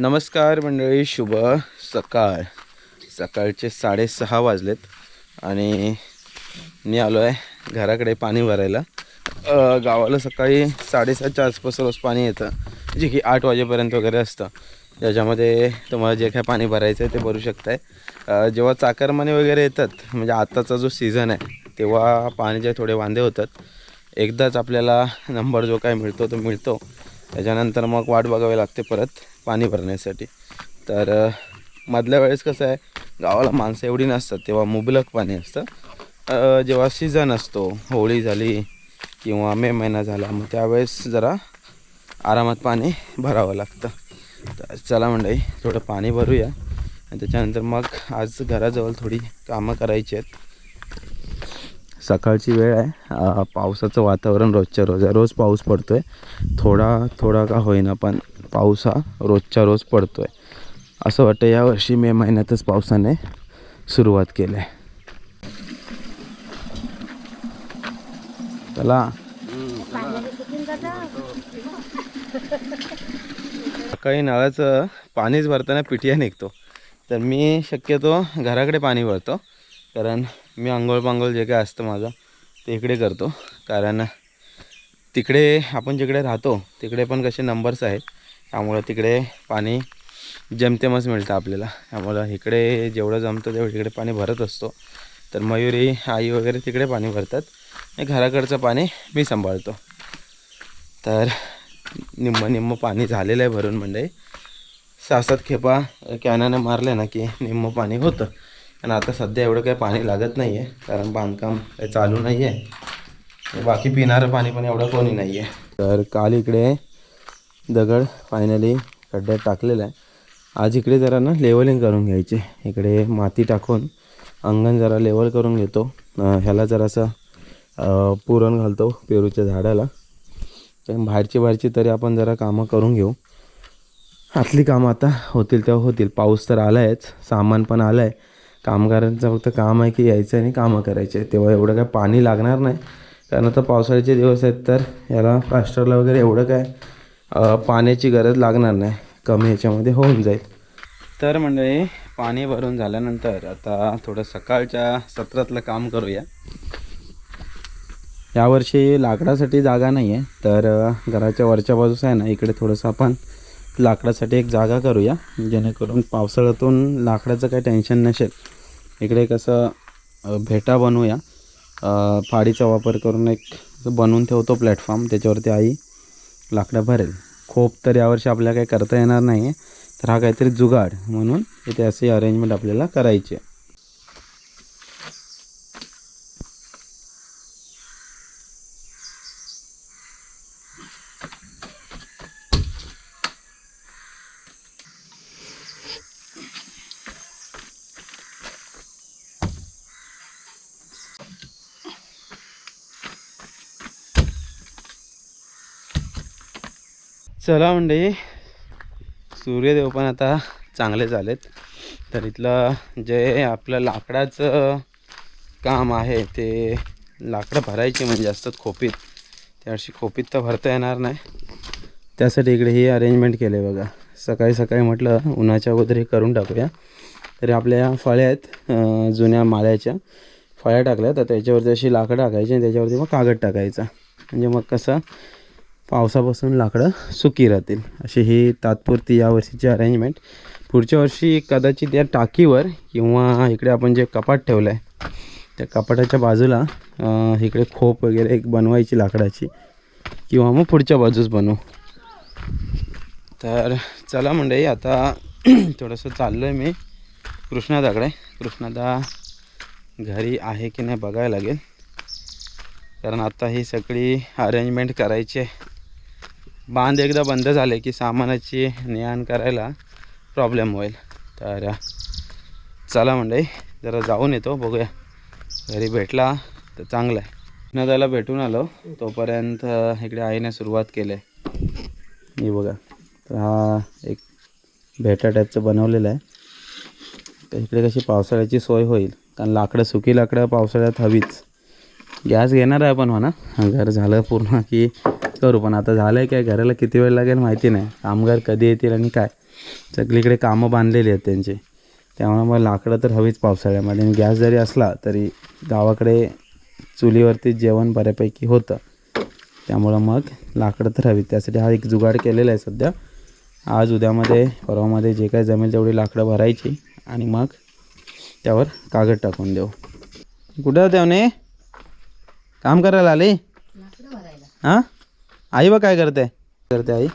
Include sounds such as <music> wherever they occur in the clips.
नमस्कार मंडळी शुभ सकाळ. सकाळचे साडेसहा वाजलेत आणि मी आलो आहे घराकडे पाणी भरायला. गावाला सकाळी साडेसातच्या आसपास रोज पाणी येतं जे की आठ वाजेपर्यंत वगैरे असतं. ज्याच्यामध्ये तुम्हाला जे काय पाणी भरायचं आहे ते भरू शकताय. जेव्हा चाकरमाने वगैरे येतात म्हणजे आत्ताचा जो सीझन आहे तेव्हा पाण्याचे थोडे वांदे होतात. एकदाच आपल्याला नंबर जो काय मिळतो तो मिळतो. त्याच्यानंतर मग वाट बघावी लागते परत पाणी भरण्यासाठी. तर मधल्या वेळेस कसं आहे गावाला माणसं एवढी नसतात तेव्हा मुबलक पाणी असतं. जेव्हा सीझन असतो होळी झाली किंवा मे महिना झाला मग त्यावेळेस जरा आरामात पाणी भरावं लागतं. तर चला मंडळी थोडं पाणी भरूया. आणि त्याच्यानंतर मग आज घराजवळ थोडी कामं करायची आहेत. सकाळची वेळ आहे. पावसाचं वातावरण रोजच्या रोज आहे. रोज पाऊस पडतो आहे थोडा थोडा का होईना पण पाऊस हा रोजच्या रोज पडतो आहे असं वाटतं यावर्षी मे महिन्यातच पावसाने सुरुवात केली आहे. चला. सकाळी नळाचं पाणीच भरताना पिटिया निघतो. तर मी शक्यतो घराकडे पाणी भरतो कारण मी आंघोळ पांघोळ जे काय असतं माझं ते इकडे करतो. कारण तिकडे आपण जिकडे राहतो तिकडे पण कसे नंबर्स आहेत. त्यामुळं तिकडे पाणी जमतेमच मिळतं आपल्याला. त्यामुळं इकडे जेवढं जमतं तेवढं तिकडे पाणी भरत असतो. तर मयुरी आई वगैरे तिकडे पाणी भरतात. आणि घराकडचं पाणी मी सांभाळतो. तर निम्म निम्म पाणी झालेलं आहे भरून म्हणजे सात सात खेपा कॅनाने मारले ना की निम्म पाणी होतं. आणि आता सध्या एवढं काही पाणी लागत नाही आहे कारण बांधकाम काही चालू नाही आहे बाकी पिणारं पाणी पण एवढं कोणी नाही आहे तर काल इकडे दगड फायनली खड्ड्यात टाकलेलं आहे. आज इकडे जरा ना लेवलिंग करून घ्यायचे. इकडे माती टाकून अंगण जरा लेवल करून घेतो. ह्याला जरासं पुरण घालतो पेरूच्या झाडाला. तर बाहेरची बाहेरची तरी आपण जरा कामं करून घेऊ. आतली कामं आता होतील तेव्हा होतील. पाऊस तर आला आहेच सामान पण आलं आहे कामगारांचं फक्त काम आहे की यायचं आणि कामं करायचे. तेव्हा एवढं काय पाणी लागणार नाही. कारण आता पावसाळ्याचे दिवस आहेत तर याला प्लास्टरला वगैरे एवढं काय पाण्याची गरज लागणार नाही. कमी ह्याच्यामध्ये होऊन जाईल. तर मंडळी पाणी भरून झाल्यानंतर आता थोडं सकाळच्या सत्रातलं काम करूया. यावर्षी लाकडासाठी जागा नाही आहे तर घराच्या वरच्या बाजूस आहे ना इकडे थोडंसं आपण लाकडासाठी एक जागा करूया जेणेकरून पावसाळ्यातून लाकडाचं काही टेन्शन नसेल. इकडे कसं असं भेटा बनवूया. फाडीचा वापर करून एक बनवून ठेवतो प्लॅटफॉर्म. त्याच्यावरती आई लाकडं भरेल. खोप तर यावर्षी आपल्याला काही करता येणार नाही आहे तर हा काहीतरी जुगाड म्हणून इथे असे अरेंजमेंट आपल्याला करायची आहे. चला म्हणजे सूर्यदेव पण आता चांगले झालेत. तर इथलं जे आपलं लाकडाचं काम आहे ते लाकडं भरायची म्हणजे असतात खोपीत. त्यावर्षी खोपीत तर भरता येणार नाही. त्यासाठी इकडे ही अरेंजमेंट केले बघा. सकाळी सकाळी म्हटलं उन्हाच्या अगोदर हे करून टाकूया. तरी आपल्या फळ्या आहेत जुन्या माळ्याच्या. फळ्या टाकल्या तर त्याच्यावरती अशी लाकडं टाकायची आणि त्याच्यावरती मग कागद टाकायचा. म्हणजे मग कसं पावसापासून लाकडं सुकी राहतील. अशी ही तात्पुरती यावर्षीची अरेंजमेंट पुढच्या वर्षी कदाचित या टाकीवर किंवा इकडे आपण जे कपाट ठेवलं आहे त्या कपाटाच्या बाजूला इकडे खोप वगैरे एक बनवायची लाकडाची किंवा मग पुढच्या बाजूस बनवू. तर चला मंडळी आता <clears throat> थोडंसं चाललो आहे मी कृष्णादाकडे. कृष्णादा घरी आहे की नाही बघायला लागेल. कारण आता ही सगळी अरेंजमेंट करायची आहे. बांध एकदा बंद झाले की सामानाची ने आण करायला प्रॉब्लेम होईल. तर चला मंडळी जरा जाऊन येतो बघूया. घरी भेटला तर चांगला आहे. त्याला भेटून आलो तोपर्यंत इकडे आईने सुरुवात केली आहे. मी बघा तर हा एक भेटा टाईपचं बनवलेलं आहे. तर इकडे कशी पावसाळ्याची सोय होईल. कारण लाकडं सुकी लाकडं पावसाळ्यात हवीच. गॅस घेणार आहे आपण म्हणा. घर झालं पूर्ण की करू पण आता झालं आहे काय? घराला किती वेळ लागेल माहिती नाही. कामगार कधी येतील आणि काय? सगळीकडे कामं बांधलेली आहेत त्यांची. त्यामुळे मग लाकडं तर हवीच पावसाळ्यामध्ये. आणि गॅस जरी असला तरी गावाकडे चुलीवरती जेवण बऱ्यापैकी होतं. त्यामुळं मग लाकडं तर हवी त्यासाठी हा एक जुगाड केलेला आहे सध्या. आज उद्यामध्ये परवामध्ये जे काय जमेल तेवढी लाकडं भरायची आणि मग त्यावर कागद टाकून देऊ. कुठं म्हणे काम करायला आली? हां? आई बा काय करते? करते आई?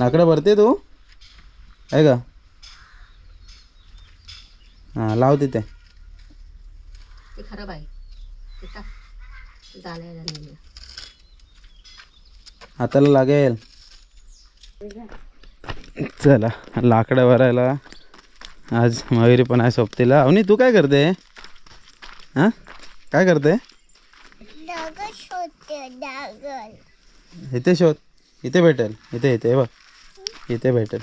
लाकडं भरते तू? आहे का? हां लाव तिथे. खराब आहे. हाताला लागेल. चला लाकडं भरायला. आज मयुरी पण आहे सोबतीला. अवनी तू काय करते? हाँ? काय करते इथे शोध। इथे भेटेल इथे इथे बघ। इथे भेटेल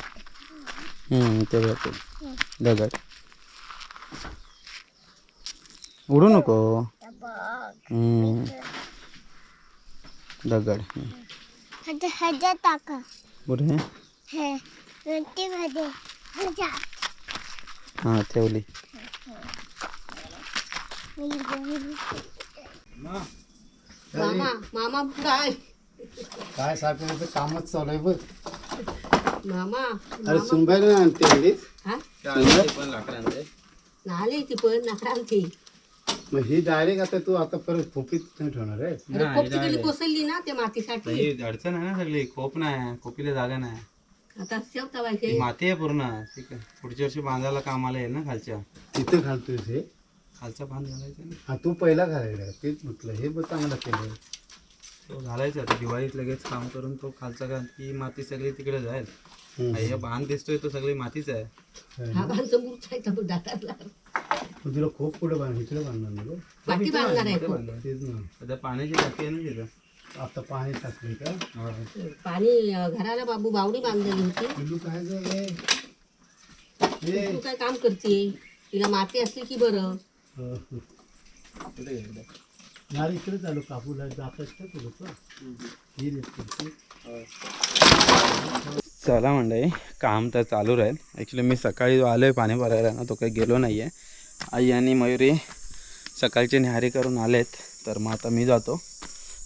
इथे भेटेल दगड उडू नको। हम्म. दगड हम्म. टाका हे हाँ ठेवली। मामा मामा काय काय सारखं कामच चालू आहे बघ. मामा अरे आणते आलीस हा? पण लाकडांचे नाले ती पण मग ही डायरेक्ट आता तू आता परत खोपीत नाही ठेवणार आहे? अरे पोपटी गेली कोसळली ना त्या मातीसाठी. ही अडचण आहे ना सगळी. खोप नाही खोपीला जागा नाही. आता शेवता ती पाहिजे माती आहे पूर्ण. ठीक आहे. पुढच्या वर्षी बांधायला कामाला येईल ना खालच्या. तिथं घालतोय हे? खालचा बांध घालायचा ना. हा तू पहिला घालायला तेच म्हटलं हे बघ चांगलं केलं. तो घालायचा आता दिवाळीत लगेच काम करून तो खालचा का ती माती सगळी तिकडे जाईल. हम्म. हे बांध दिसतोय तो सगळी मातीच आहे. हा. दातारला तुला खूप पुढे बांध इकडे बांधणार ना गं? पाठी बांधणार आहे इथे खूप. बांधलं. तेच ना. सध्या पाण्याची टाकी आहे ना तिथं. आता पाणी टाकले का? पाणी अं, घराला बाबू बावडी बांधलेली होती. पिल्लू काय गं हे? हे. तू काय काम करते तिला माती असली की बरं. इकडे चालू कापूला जातात का? ही दिसते. चला मंडळी काम तर चालू राहील. ॲक्च्युली मी सकाळी जो आलो आहे पाणी भरायला ना तो काही गेलो नाही आहे आई आणि मयुरी सकाळची न्याहारी करून आलेत तर मग आता मी जातो.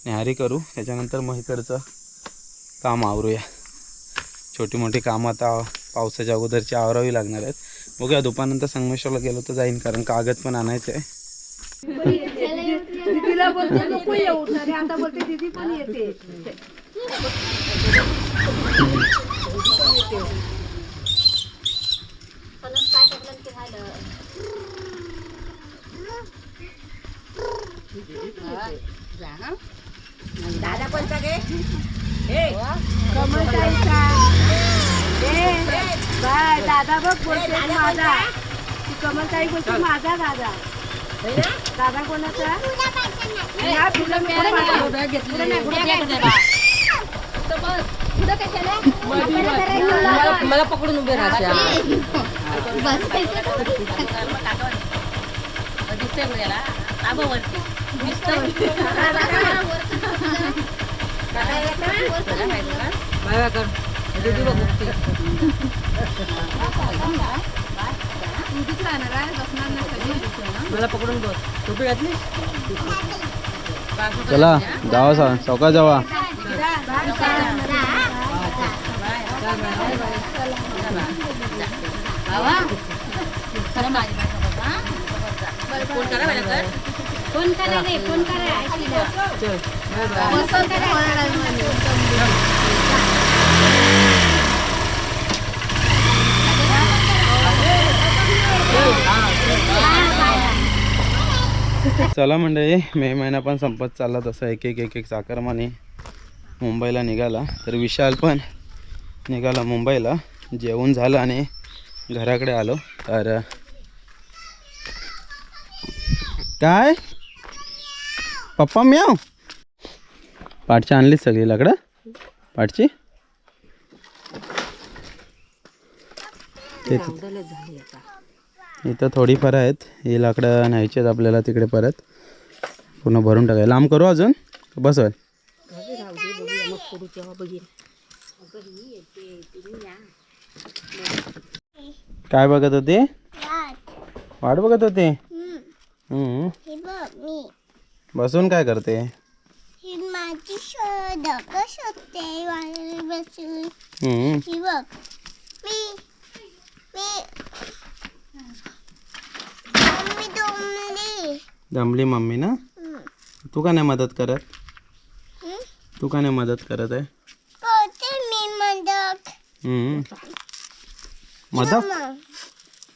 न्याहारी करू त्याच्यानंतर मग इकडचं काम आवरूया. छोटी मोठी कामं आता पावसाच्या अगोदरची आवरावी लागणार आहेत. बघूया दुपारनंतर संगमेश्वरला गेलो तर जाईन कारण कागद पण आणायचं आहे. दादा कोणता गे? दादा बघ बोलते माझा ती कमलताई बोलते माझा दादा दादा कोणाचा हा, तुला. मला पकडून उभे राहा मला पकडून बस टोपी घातली चला जावा सा चौका जावा. फोन करा रे फोन करा. आशीला. चला मंडळी मे महिना पण संपत चालला तसा एक एक एक एक चाकरमाने मुंबईला निघाला. तर विशाल पण निघाला मुंबईला. जेवण झालं आणि घराकडे आलो. तर काय? पप्पा म्याव? पाठची आणलीच सगळी लाकडं? पाठची? झाली आता. इथं थोडीफार आहेत. ही लाकडं न्यायची आहेत आपल्याला तिकडे परत. पूर्ण भरून टाकायला. लांब करू अजून? बस काय बघत होते? वाट बघत होते? बसून काय करते? बसून हम्म. ही बघ मी मी मी दमली मम्मी ना? तू का नाही मदत करत. तू का नाही मदत करत आहे? करते मी मदत. हम्म. मदत? मग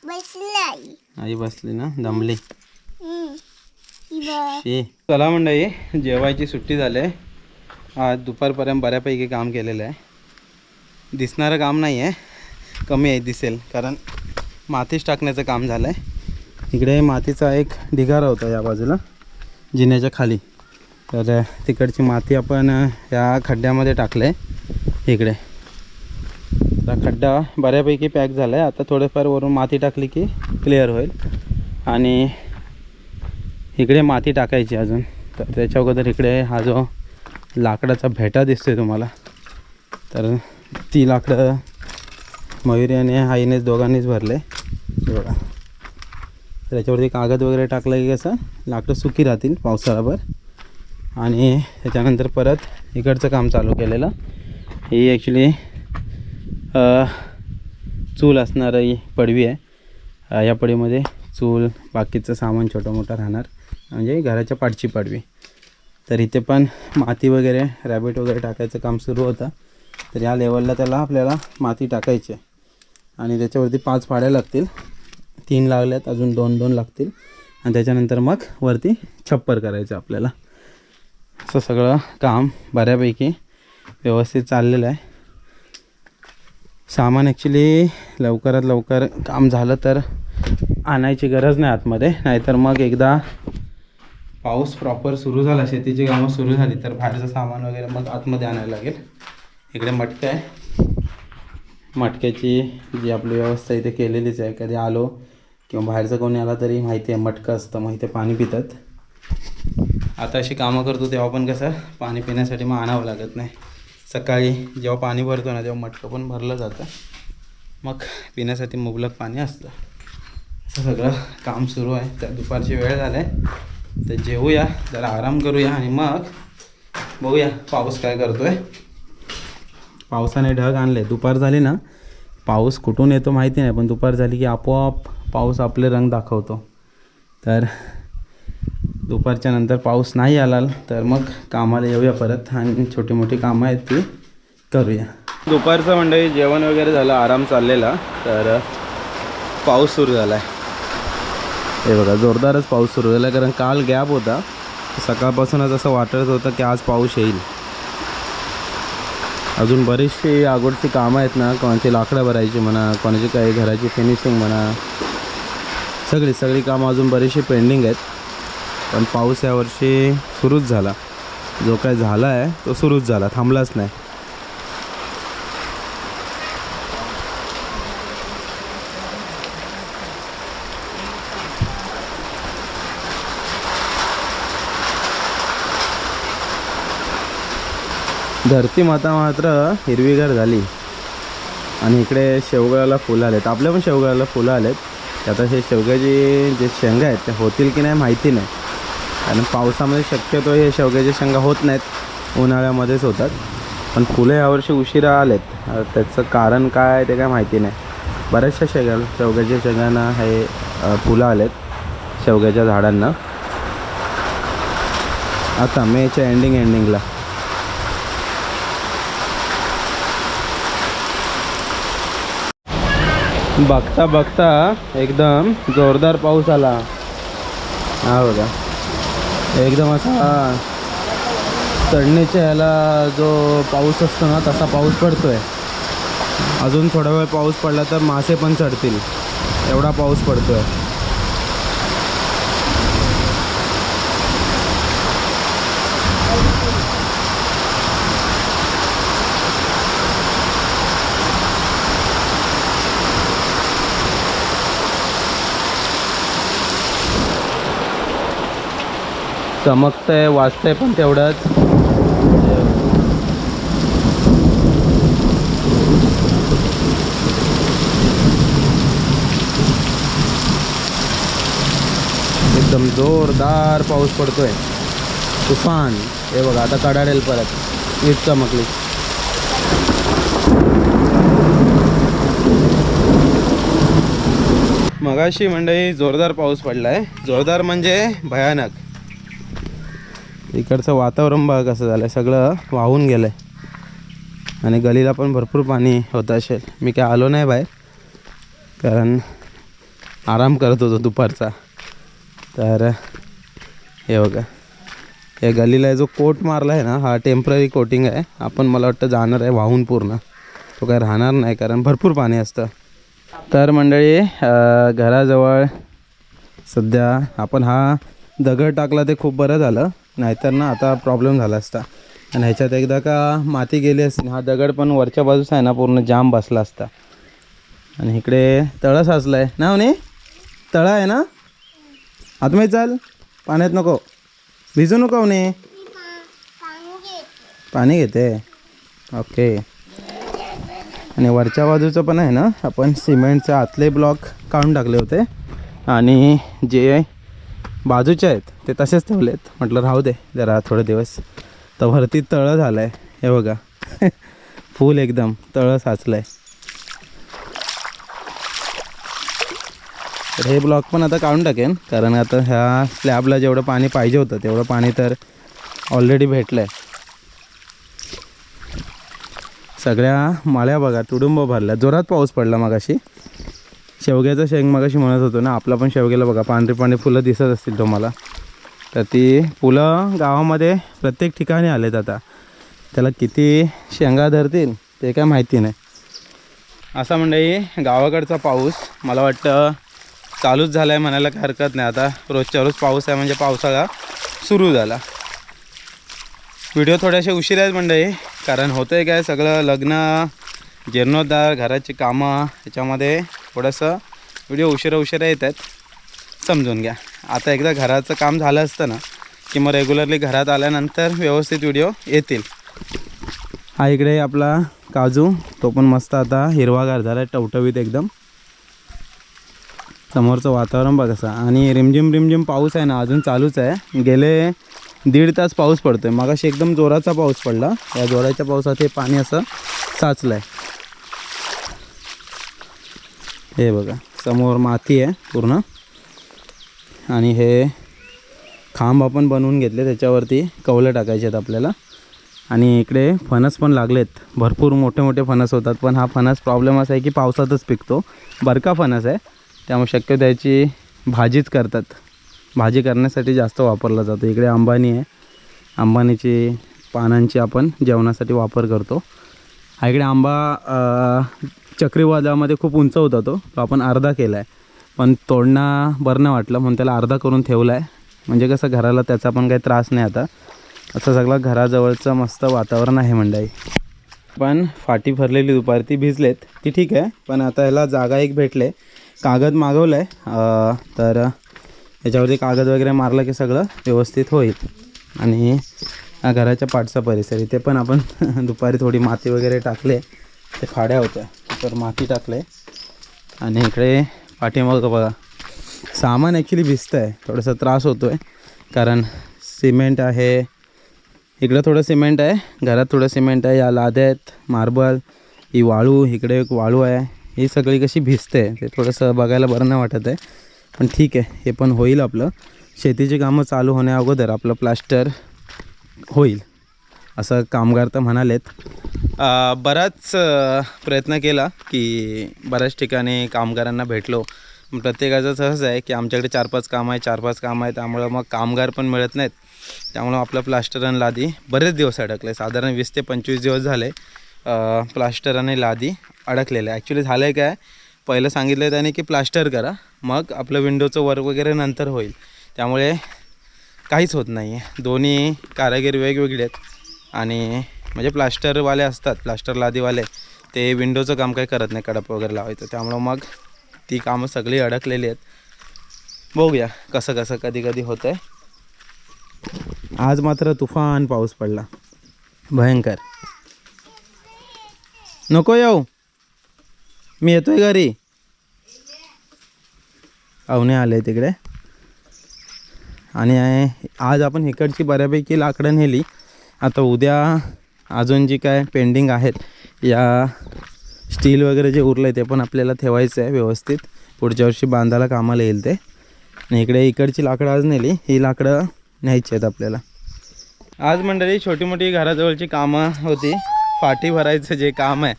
बसलाई आई. बसली ना? दमली. हम्म. ही चला मंडळी जेवायची सुट्टी झाली. आहे आज दुपारपर्यंत बऱ्यापैकी काम केलेलं आहे. दिसणारं काम नाही आहे कमी आहे दिसेल. कारण मातीच टाकण्याचं काम झालं आहे इकडे मातीचा एक ढिगारा होता या बाजूला जिन्याच्या खाली. तर तिकडची माती आपण या खड्ड्यामध्ये टाकलं आहे इकडे. आता खड्डा बऱ्यापैकी पॅक झाला आहे आता थोडंफार वरून माती टाकली की क्लिअर होईल. आणि इकडे माती टाकायची अजून. तर त्याच्या अगोदर इकडे हा जो लाकडाचा भेटा दिसतोय तुम्हाला तर ती लाकडं मयुरी आणि आईनेच दोघांनीच भरले. बघा. तर याच्यावरती कागद वगैरे टाकलं की कसं लाकडं सुकी राहतील पावसाळाभर आणि त्याच्यानंतर परत इकडचं काम चालू केलेलं. ही ॲक्च्युली चूल असणारी ही पडवी आहे. या पडवीमध्ये चूल बाकीचं सामान छोटं मोठं राहणार. म्हणजे घराच्या पाठची पडवी. तर इथे पण माती वगैरे रॅबिट वगैरे टाकायचं काम सुरू होतं. तर या लेवलला त्याला आपल्याला माती टाकायची आहे. आणि त्याच्यावरती पाच पाड्या लागतील. तीन लागल्यात अजून दोन दोन लागतील. आणि त्याच्यानंतर मग वरती छप्पर करायचं आपल्याला. असं सगळं काम बऱ्यापैकी व्यवस्थित चाललेलं आहे. सामान ॲक्च्युली लवकरात लवकर काम झालं तर आणायची गरज नाही आतमध्ये. नाहीतर मग एकदा पाऊस प्रॉपर सुरू झाला शेतीची कामं सुरू झाली तर बाहेरचं सामान वगैरे मग आतमध्ये आणायला लागेल. इकडे मटकं आहे. मटक्याची जी आपली व्यवस्था इथे केलेलीच आहे. कधी आलो किंवा बाहेरचं कोणी आला तरी माहिती आहे मटकं असतं मग इथे पाणी पितात. आता अशी कामं करतो तेव्हा पण कसं पाणी पिण्यासाठी मग आणावं लागत नाही. सकाळी जेव्हा पाणी भरतो ना तेव्हा मटकं पण भरलं जातं. मग पिण्यासाठी मुबलक पाणी असतं. असं सगळं काम सुरू आहे. तर दुपारची वेळ झाला. आहे तर जेवूया जरा आराम करूया आणि मग बघूया पाऊस काय करतो आहे पावसाने ढग आणले. दुपार झाली ना पाऊस कुठून येतो माहिती नाही पण दुपार झाली की आपोआप पाऊस आपले रंग दाखवतो. तर दुपारच्या नंतर पाऊस नाही आला तर मग कामाला येऊया परत आणि छोटी मोठी कामं आहेत ती करूया. दुपारचं म्हणजे जेवण वगैरे झालं आराम चाललेला तर पाऊस सुरू झाला आहे हे बघा जोरदारच पाऊस सुरू झाला कारण काल गॅप होता. सकाळपासूनच असं वाटत होतं की आज पाऊस येईल. अजून बरीचशी आगोडची कामं आहेत ना कोणाची लाकडं भरायची म्हणा कोणाची काही घराची फिनिशिंग म्हणा. सगळी सगळी कामं अजून बरीचशी पेंडिंग आहेत. पण पाऊस यावर्षी सुरूच झाला. जो काय झाला आहे तो सुरूच झाला थांबलाच नाही. धरती माता मात्र हिरवीगार झाली. आणि इकडे शेवगाला फुलं आलेत. आपल्या पण शेवगळ्याला फुलं आलेत. आता हे शेवग्याची जे शेंगा आहेत ते होतील की नाही माहिती नाही. कारण पावसामध्ये शक्यतो हे शेवग्याच्या शेंगा होत नाहीत. उन्हाळ्यामध्येच होतात. पण फुलं यावर्षी उशिरा आलेत. त्याचं कारण काय आहे ते काय माहिती नाही. बऱ्याचशा शेगा शेवग्याच्या शेगांना हे फुलं आलेत. शेवग्याच्या झाडांना. आता मेच्या एंडिंग एंडिंगला बघता बघता एकदम जोरदार पाऊस आला. हा बघा. एकदम असा चढणीच्या ह्याला जो पाऊस असतो ना तसा पाऊस पडतोय. अजून थोडा वेळ पाऊस पडला तर मासे पण चढतील. एवढा पाऊस चमकतं आहे वाचतं आहे पण तेवढंच. एकदम जोरदार पाऊस पडतोय. तुफान. हे बघा आता कडाडेल परत. वीज चमकली. मगाशी मंडळी जोरदार पाऊस पडलाय. जोरदार म्हणजे भयानक. इकडचं वातावरण बघा कसं झालं आहे सगळं वाहून गेलं आहे आणि गलीला पण भरपूर पाणी होतं असेल. मी काय आलो नाही बाहेर. कारण आराम करत होतो दुपारचा. तर हे बघा. या गलीला जो कोट मारला आहे ना हा टेंपररी कोटिंग आहे. आपण मला वाटतं जाणार आहे वाहून पूर्ण. तो काय राहणार नाही कारण भरपूर पाणी असतं. तर मंडळी घराजवळ सध्या आपण हा दगड टाकला ते खूप बरं झालं. नाहीतर ना आता प्रॉब्लेम झाला असता. आणि ह्याच्यात एकदा का माती गेली असती हा दगड पण वरच्या बाजूस आहे ना पूर्ण जाम बसला असता. आणि इकडे तळं साचलं आहे ना म्हणे तळं आहे ना? आतमध्ये चाल पाण्यात नको. भिजू नको म्हणे पाणी घेते. ओके. आणि वरच्या बाजूचं पण आहे ना आपण सिमेंटचे आतले ब्लॉक काढून टाकले होते. आणि जे बाजूचे आहेत ते तसेच ठेवलेत. म्हटलं राहू दे जरा थोडे दिवस. तर वरती तळं झालं आहे हे बघा. <laughs> फुल एकदम तळं साचलं आहे तर हे ब्लॉक पण आता काढून टाकेन कारण आता ह्या स्लॅबला जेवढं पाणी पाहिजे होतं तेवढं पाणी तर ऑलरेडी भेटलं आहे सगळ्या माळ्या बघा तुडुंब भरल्या. जोरात पाऊस पडला मगाशी. शेवग्याचं शेंग मगाशी म्हणत होतो ना आपला पण शेवग्याला बघा पांढरी पांढरी फुलं दिसत असतील तुम्हाला. तर ती फुलं गावामध्ये प्रत्येक ठिकाणी आलेत आता. त्याला किती शेंगा धरतील ते काय माहिती नाही. असा म्हणजे गावाकडचा पाऊस मला वाटतं चालूच झाला आहे म्हणायला काही हरकत नाही. आता रोजच्या रोज पाऊस आहे म्हणजे पावसाळा सुरू झाला. व्हिडिओ थोडेसे उशीर आहेत मंडळी कारण होतं आहे काय सगळं लग्न जीर्णोद्धार घराची कामं याच्यामध्ये थोडंसं व्हिडिओ उशिरा उशिरा येत आहेत समजून घ्या. आता एकदा घराचं काम झालं असतं ना की मग रेग्युलरली घरात आल्यानंतर व्यवस्थित व्हिडिओ येतील. हा इकडे आपला काजू तो पण मस्त आता हिरवागार झाला आहे टवटवीत एकदम. समोरचं वातावरण बघ आणि रिमझिम रिमझिम पाऊस आहे ना अजून चालूच आहे. गेले दीड तास पाऊस पडतोय. मगाशी एकदम जोराचा पाऊस पडला. या जोराच्या पावसात हे पाणी असं साचलं आहे हे बघा समोर माती आहे पूर्ण. आणि हे खांब आपण बनवून घेतले त्याच्यावरती कवलं टाकायचे आहेत आपल्याला. आणि इकडे फणस पण लागलेत. भरपूर मोठे मोठे फणस होतात पण हा फणस प्रॉब्लेम असा आहे की पावसातच पिकतो. बरका फणस आहे त्यामुळे शक्य त्याची भाजीच करतात. भाजी करण्यासाठी जास्त वापरला जातो. इकडे अंबानी आहे. अंबानीची पानांची आपण जेवणासाठी वापर करतो. हा इकडे आंबा चक्रीवादळामध्ये खूप उंच होता तो. तो आपण अर्धा केला आहे पण तोडणं बरं नाही वाटलं. म्हणून त्याला अर्धा करून ठेवला आहे म्हणजे कसं घराला त्याचा पण काही त्रास नाही आता. असं सगळं घराजवळचं मस्त वातावरण आहे मंडळी पण फाटी भरलेली दुपारी ती भिजलेत. ती ठीक आहे. पण आता ह्याला जागा एक भेटले. कागद मागवलं आहे तर याच्यावरती कागद वगैरे मारलं की सगळं व्यवस्थित होईल. आणि घराच्या पाठचा परिसर. इथे पण आपण <laughs> दुपारी थोडी माती वगैरे टाकले. ते खाड्या होत्या. तर माती टाकले आणि इकडे पाठीमागं बघा. सामान ॲक्च्युली भिजतं आहे थोडासा त्रास होतो आहे कारण सिमेंट आहे. इकडं थोडं सिमेंट आहे. घरात थोडं सिमेंट आहे. या लाद्या आहेत. मार्बल. ही वाळू. इकडे एक वाळू आहे. ही सगळी कशी भिजते ते थोडंसं बघायला बरं नाही वाटत आहे. पण ठीक आहे. हे पण होईल आपलं. शेतीची कामं चालू होण्या अगोदर आपलं प्लास्टर होईल. असं कामगार तर म्हणालेत. बराच प्रयत्न केला की बऱ्याच ठिकाणी कामगारांना भेटलो. प्रत्येकाचं सहज आहे की आमच्याकडे चार पाच काम आहे चार पाच काम आहे त्यामुळं मग कामगार पण मिळत नाहीत. त्यामुळं आपलं प्लास्टर आणि लादी बरेच दिवस अडकले. साधारण वीस ते पंचवीस दिवस झाले प्लास्टर आणि लादी अडकलेले. ॲक्च्युली झालं आहे काय? पहिलं सांगितलं त्याने की प्लास्टर करा मग आपलं विंडोचं वर्क वगैरे नंतर होईल. त्यामुळे काहीच होत नाही आहे दोन्ही कारागीर वेगवेगळे आहेत. आणि म्हणजे प्लास्टरवाले असतात प्लास्टर लादीवाले ते विंडोचं काम काही करत नाही कडप वगैरे लावायचं. त्यामुळं मग ती कामं सगळी अडकलेली आहेत. बघूया कसं कसं कधी कधी होतं आहे आज मात्र तुफान पाऊस पडला. भयंकर. नको येऊ. मी येतोय घरी. अवने आले तिकडे. आणि आज आपण इकडची बऱ्यापैकी लाकडं नेली. आता उद्या अजून जी काय पेंडिंग आहेत या स्टील वगैरे जे उरलं आहे ते पण आपल्याला ठेवायचं आहे व्यवस्थित. पुढच्या वर्षी बांधायला कामाला येईल ते. आणि इकडे इकडची लाकडं आज नेली ही लाकडं न्यायची आहेत आपल्याला. आज मंडळी छोटी मोठी घराजवळची कामं होती. फाटी भरायचं जे काम आहे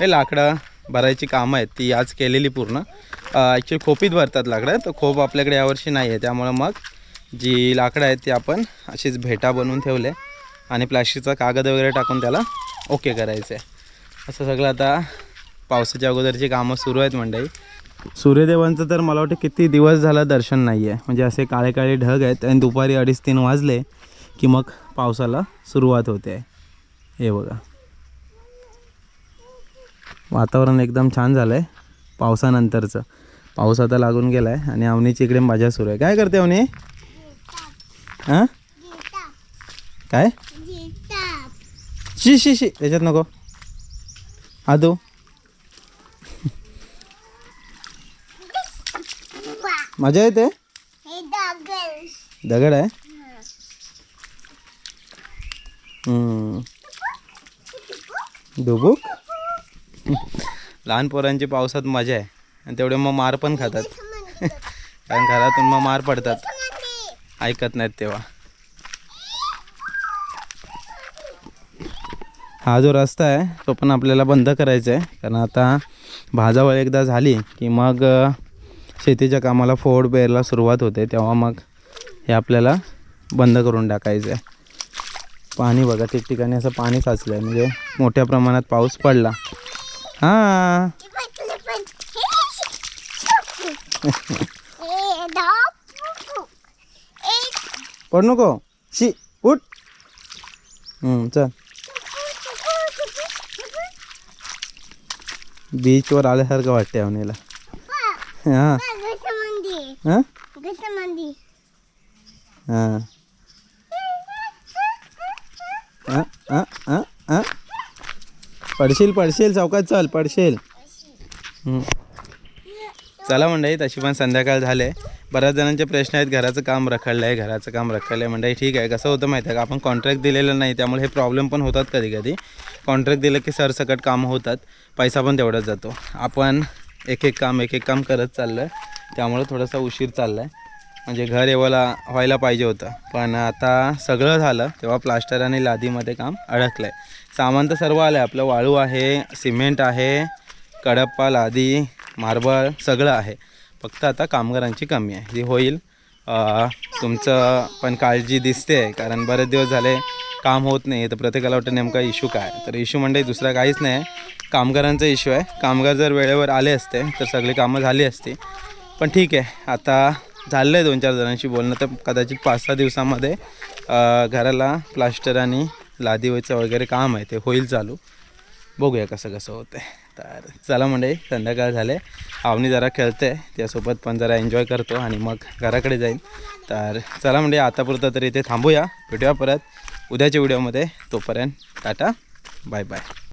हे लाकडं भरायची कामं आहेत ती आज केलेली पूर्ण. ॲक्च्युली खोपीत भरतात लाकडं तर खोप आपल्याकडे यावर्षी नाही आहे त्यामुळं मग जी लाकडं आहेत ती आपण अशीच भेटा बनवून ठेवले. आणि प्लास्टिकचा कागद वगैरे टाकून त्याला ओके करायचं आहे असं सगळं आता पावसाच्या अगोदरची कामं सुरू आहेत मंडळी. सूर्यदेवांचं तर मला वाटतं किती दिवस झालं दर्शन नाही आहे म्हणजे असे काळे काळे ढग आहेत आणि दुपारी अडीच तीन वाजले की मग पावसाला सुरुवात होते. आहे हे बघा. वातावरण एकदम छान झालं आहे पावसानंतरचं. पाऊस आता लागून गेला आहे आणि अवनीची इकडे मजा सुरू आहे. काय करते अवनी? हां? काय? शी शी शी. त्याच्यात नको. हा मजा येते? दगड आहे? हम्म. डुबुक लहान पोरांची पावसात मजा आहे. आणि तेवढे मग मार पण खातात. कारण घरातून मग मार पडतात. ऐकत नाहीत तेव्हा. हा जो रस्ता आहे तो पण आपल्याला बंद करायचा आहे. कारण आता भाजावळ एकदा झाली की मग शेतीच्या कामाला फोड पेरला सुरुवात होते. तेव्हा मग हे आपल्याला बंद करून टाकायचं आहे. पाणी बघा ठिकठिकाणी असं पाणी साचलं आहे म्हणजे मोठ्या प्रमाणात पाऊस पडला. हां. <laughs> पड नको. शी उठ. चल. बीचवर आल्यासारखं वाटते अवनीला हां. हां? हां. हां हां हां पडशील पडशील चौकात चल पडशील. चला मंडळी तशी पण संध्याकाळ झाले. बऱ्याच जणांचे प्रश्न आहेत घराचं काम रखडलं आहे घराचं काम रखडलं आहे मंडळी ठीक आहे. कसं होतं माहिती आहे का? आपण कॉन्ट्रॅक्ट दिलेलं नाही त्यामुळे हे प्रॉब्लेम पण होतात कधी कधी कॉन्ट्रॅक्ट दिलं की सरसकट कामं होतात. पैसा पण तेवढाच जातो. आपण एक एक काम एक एक काम करत चाललं आहे त्यामुळं थोडासा उशीर चालला आहे म्हणजे घर येवायला व्हायला पाहिजे होतं. पण आता सगळं झालं तेव्हा प्लास्टर आणि लादीमध्ये काम अडकलं आहे सामान तर सर्व आलं आहे आपलं वाळू आहे सिमेंट आहे कडप्पा लादी मार्बल सगळं आहे. फक्त आता कामगारांची कमी आहे. जी होईल तुमचं पण काळजी दिसते कारण बरेच दिवस झाले काम होत नाही तर प्रत्येकाला वाटतं नेमका इश्यू काय? तर इश्यू म्हणजे दुसरा काहीच नाही. कामगारांचा इश्यू आहे. कामगार जर वेळेवर आले असते तर सगळी कामं झाली असती. पण ठीक आहे आता झालं आहे दोन चार जणांशी बोलणं तर कदाचित पाच सहा दिवसामध्ये घराला प्लास्टर आणि लादीवरचं वगैरे काम आहे ते होईल चालू. बघूया कसं कसं होतं आहे तर चला म्हणजे संध्याकाळ झाले. आवनी जरा खेळते त्यासोबत पण जरा एन्जॉय करतो आणि मग घराकडे जाईन. तर चला म्हणजे आतापुरतं तरी इथे थांबूया. भेटूया परत. उद्याच्या व्हिडिओमध्ये तोपर्यंत टाटा बाय बाय.